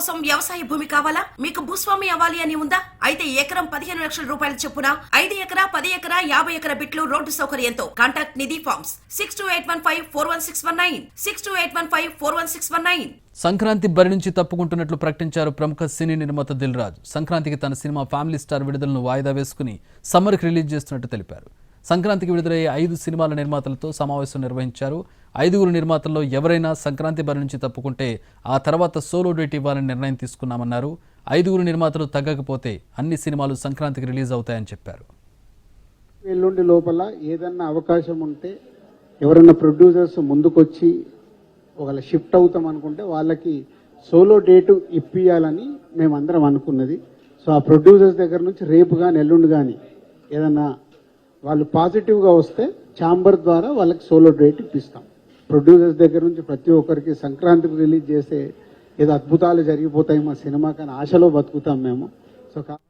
కోసం వ్యవసాయ భూమి కావాలా? మీకు భూస్వామి అవ్వాలి అని ఉందా? అయితే ఎకరం పదిహేను లక్షల రూపాయల చొప్పున ఐదు ఎకరా పది ఎకరా యాభై ఎకర బిట్లు road సౌకర్యంతో contact Nidhi farms six two eight one five four one six one nine. Six two eight one five four one six one nine. Sankranti బరి నుంచి తప్పుకుంటున్నట్లు ప్రకటించారు ప్రముఖ సినీ నిర్మాత దిల్ రాజు. సంక్రాంతికి తన సినిమా ఫ్యామిలీ స్టార్ విడుదలను వాయిదా వేసుకుని సమ్మర్కి రిలీజ్ చేస్తున్నట్టు తెలిపారు. సంక్రాంతికి విడుదలయ్యే ఐదు సినిమాల నిర్మాతలతో సమావేశం నిర్వహించారు. ఐదుగురు నిర్మాతల్లో ఎవరైనా సంక్రాంతి బరి నుంచి తప్పుకుంటే ఆ తర్వాత సోలో డేట్ ఇవ్వాలని నిర్ణయం తీసుకున్నామన్నారు. ఐదుగురు నిర్మాతలు తగ్గకపోతే అన్ని సినిమాలు సంక్రాంతికి రిలీజ్ అవుతాయని చెప్పారు. ఎల్లుండి లోపల ఏదన్నా అవకాశం ఉంటే ఎవరైనా ప్రొడ్యూసర్స్ ముందుకొచ్చి ఒకవేళ షిఫ్ట్ అవుతాం అనుకుంటే వాళ్ళకి సోలో డేటు ఇప్పియాలని మేమందరం అనుకున్నది. సో ఆ ప్రొడ్యూసర్స్ దగ్గర నుంచి రేపు కానీ ఎల్లుండి కానీ ఏదన్నా వాళ్ళు పాజిటివ్గా వస్తే ఛాంబర్ ద్వారా వాళ్ళకి సోలో డేట్ ఇప్పిస్తాం. ప్రొడ్యూసర్స్ దగ్గర నుంచి ప్రతి ఒక్కరికి సంక్రాంతికి రిలీజ్ చేసే ఏదో అద్భుతాలు జరిగిపోతాయి మా సినిమా కానీ ఆశలో బతుకుతాం మేము. సో కా-